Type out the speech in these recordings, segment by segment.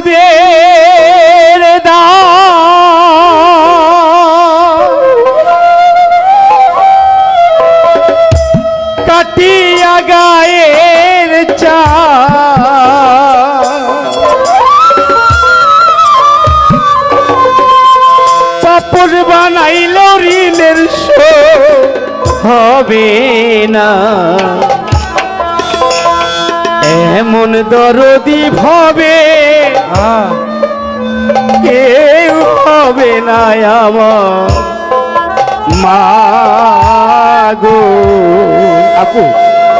দুধের দাম কাটিয়া গায়ের চা পাপড় বানাইল ঋণের শোধ হবে না। এমন দরদি ভাবে কেউ হবে না আমার মাগো আপু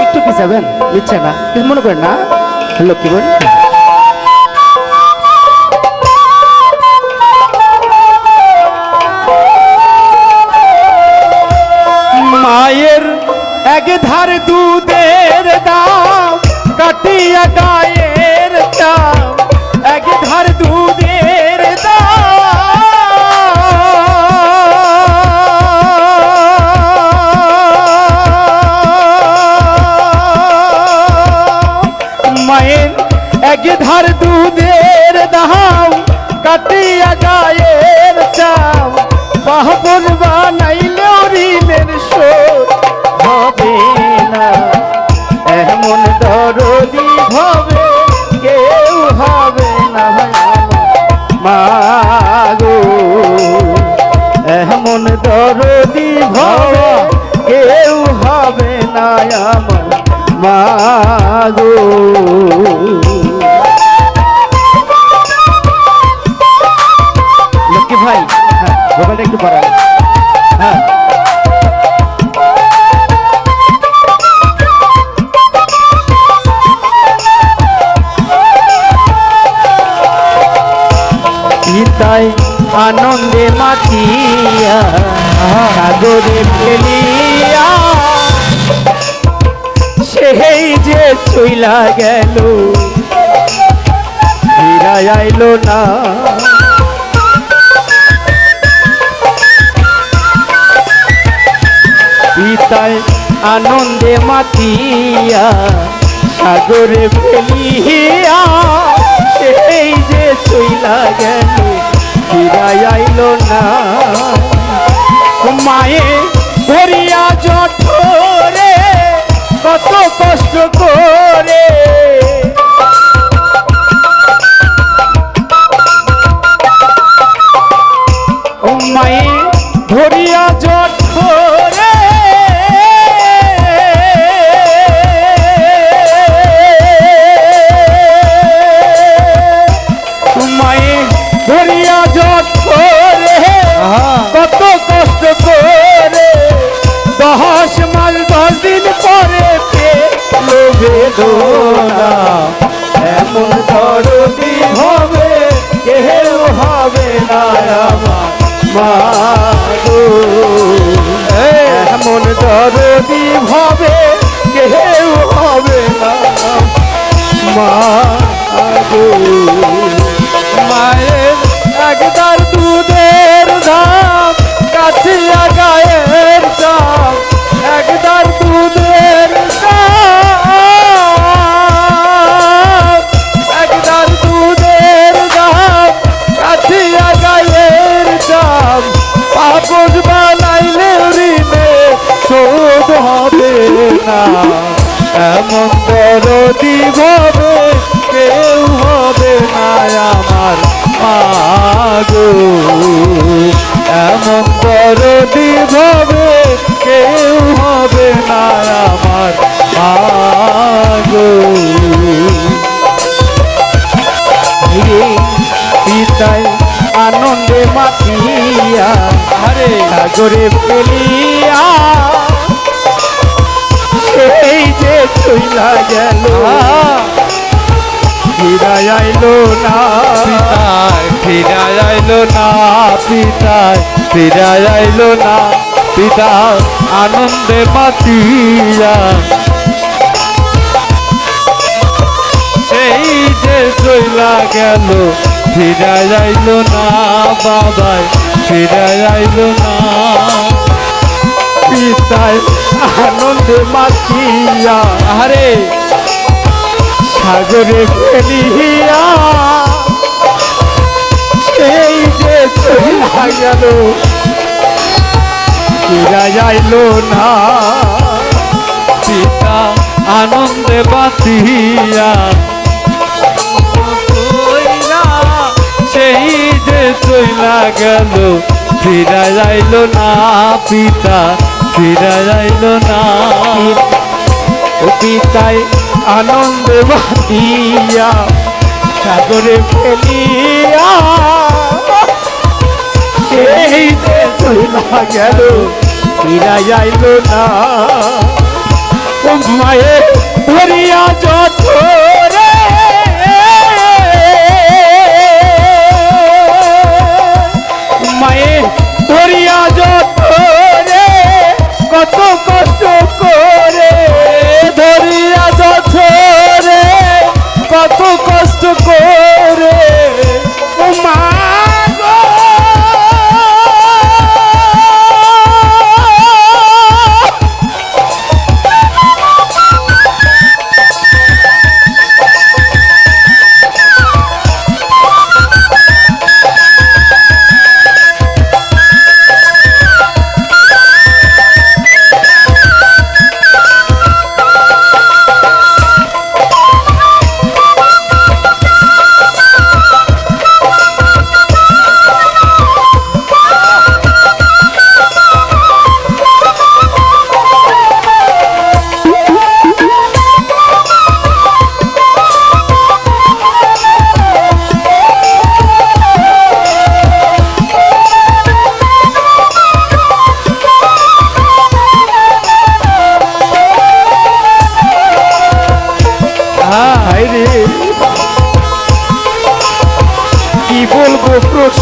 একটু পিছাবেন বুঝছে না। কিছু মনে করেন না? লক্ষ্মী বোন মায়ের এক ধার দুধের মাগো। এমন দরদি ভাবে, কেউ হবে না আমার মাগো। লক্ষ্মী ভাই হ্যাঁ একটু পড়া হ্যাঁ। পিতায় আনন্দে মাতিয়া, সাগরে ফেলিয়া। সেই যে চইলা গেল ফিরা আইলো না। পিতায় আনন্দে মাতিয়া, সাগরে ফেলিয়া। সেই যে চইলা গেল ফিরাই আইল না। মায়ে ভরিয়া জঠরে কত কষ্ট করে দরদি হবে কেউ হবে না আমার মাগো এমন দরদি ভাবে কেউ হবে না মাগো মায়ের একদার দুধের দাম সাগরে ফেলিয়া সেই যে চইলা গেল। আইলো না। পিতায় আইলো না। পিতায় আইলো না। পিতা আনন্দে মাতিয়া। সেই যে চইলা গেল। ফিরা আইলো না বাবাই ফিরা আইলো না। পিতায় আনন্দে মাতিয়া। আরে সাগরে ফেলিয়া সেই যে চলিয়া গেল ফিরা যাইল না। পিতা আনন্দে বাতিয়া সেই যে চইলা গেল ফিরা যাইল না পিতা ফিরা যাইল না। ও পিতাই আনন্দে বাতিয়া সাগরে ফেলিয়া। সেই যে চইলা গেল ফিরা যাইল না। ও মায়ে ধরিয়া যত মায়ে ধরিয়া যত রে কত কষ্ট করে ধরিয়া যত রে কত কষ্ট করে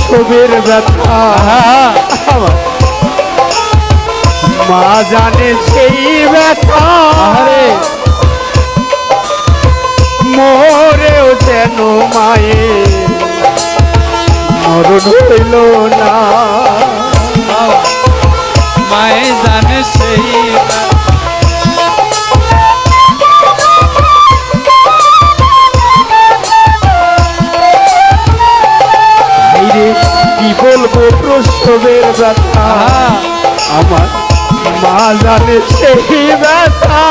প্রসবের ব্যথা। মা জানে সেই ব্যথা। আরে মোরেও যেন মায়ে। মরণ হইল না। মায়ে জানে সেই ব্যথা। আমার মা জানে সেই ব্যথা।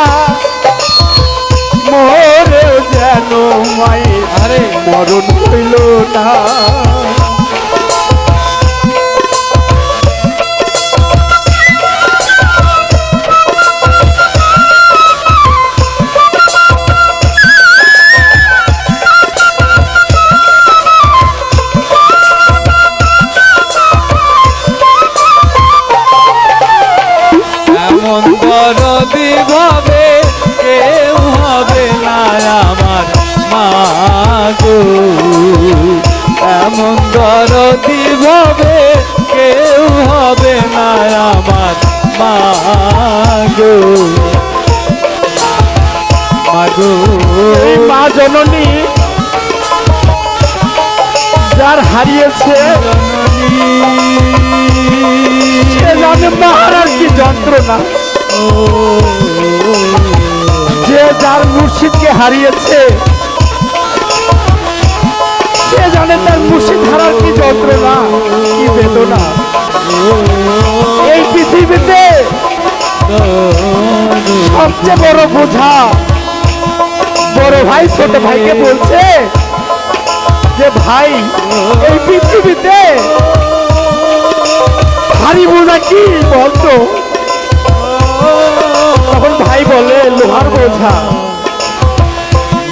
মোরেও যেন মায়ে আরে। মরণ হইল না। দরদি ভাবে কেউ হবে না আমার মা গো মা জননী যার হারিয়েছে সে জানে কি যন্ত্রণা। যে যার মুর্শিদকে হারিয়েছে যন্ত্রণা কি বেদনা। এই পৃথিবীতে সবচেয়ে বড় বোঝা, বড় ভাই, ছোট ভাইকে বলছে যে, ভাই, এই পৃথিবীতে ভারী বোঝা কি বলতো? তখন ভাই বলে, লোহার বোঝা।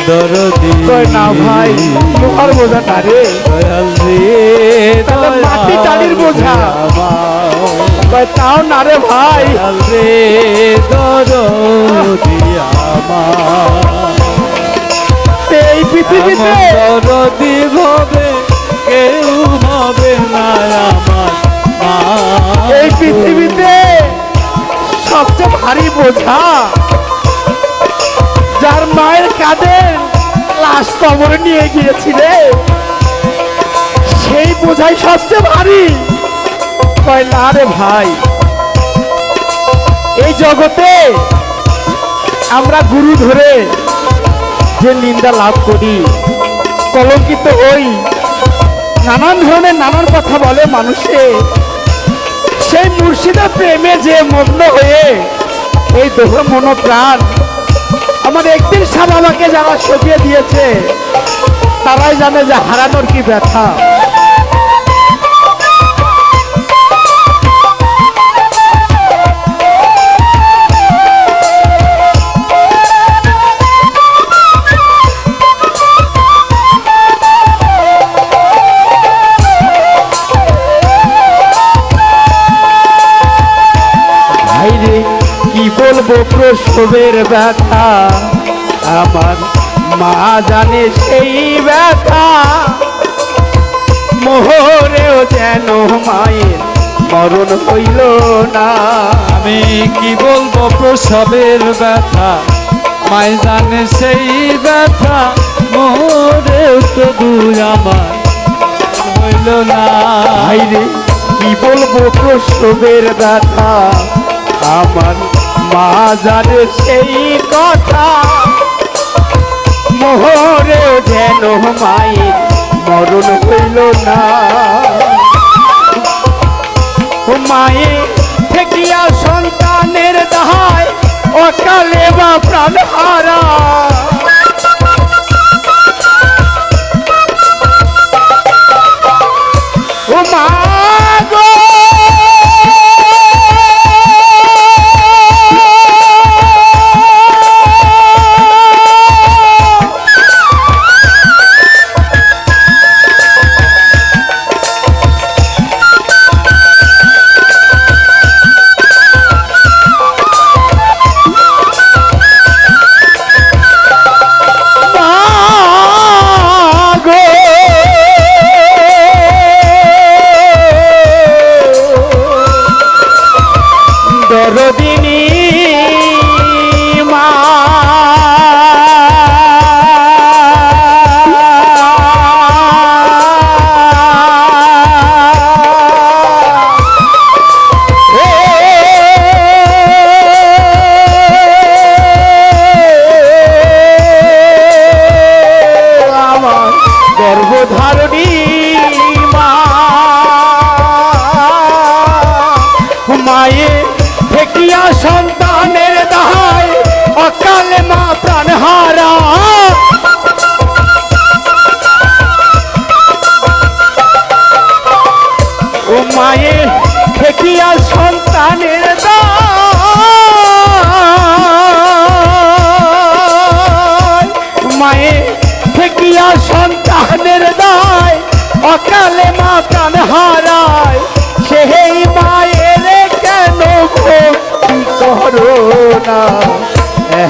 দরদি। কয় না ভাই লোহার বোঝা না রে। দয়াল রে তাহলে মাটি টালির বোঝা। কয় তাও না রে ভাই। দয়াল রে দরদি আমার। এই পৃথিবীতে দরদি ভাবে কেউ হবে না আমার এই পৃথিবীতে সবচেয়ে ভারী বোঝা কাঁধে লাশ কবরে নিয়ে গিয়েছিলে? সেই বোঝাই সবচেয়ে ভারী। কয়, না রে ভাই, এই জগতে আমরা গুরু ধরে যে নিন্দা লাভ করি, কলঙ্কিত হই, নানান ধরনের নানান কথা বলে মানুষে সেই মুর্শিদা প্রেমে যে মগ্ন হয়ে এই দেহ মনো প্রাণ আমার একদিন সাপ আমাকে যারা সঁপিয়ে দিয়েছে তারাই জানে যে হারানোর কি ব্যথা। প্রসবের ব্যথা। আমার মা জানে সেই ব্যথা। মোহরেও যেন মায়ের মরণ হইল না। আমি কি বলব প্রসবের ব্যথা? মাই জানে সেই ব্যথা। মোরে শুধু আমার হইল না। ভাইরে কি বলব প্রসবের ব্যথা? আমার জানে সেই কথা। মোহরে যেন মাই মরণ হইল না। মায়ে ঠেকিয়া সন্তানের দাহায় অকালে বা প্রাণ হারা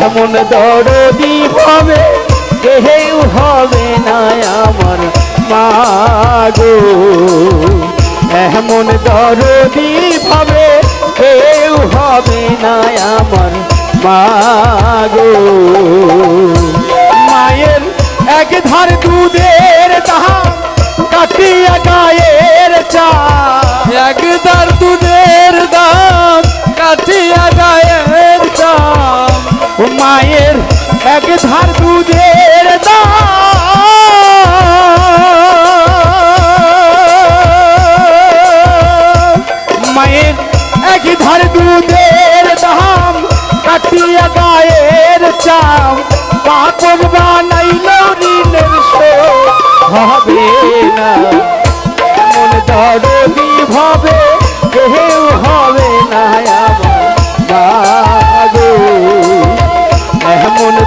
এমন দরদি ভাবে কেউ হবে না আমার মা গো। এমন দরদি ভাবে কেউ হবে না আমার মা গো। মায়ের এক ধার দুধের দাম কাটিয়া গায়ের চা। একদার দুধের এক ধার দুধের মায়ের এক ধার দুধের দাম, কাটিয়া গায়ের চাম। পাপন বানাইল ঋণের শোধ হবে না। মন দরদি ভাবে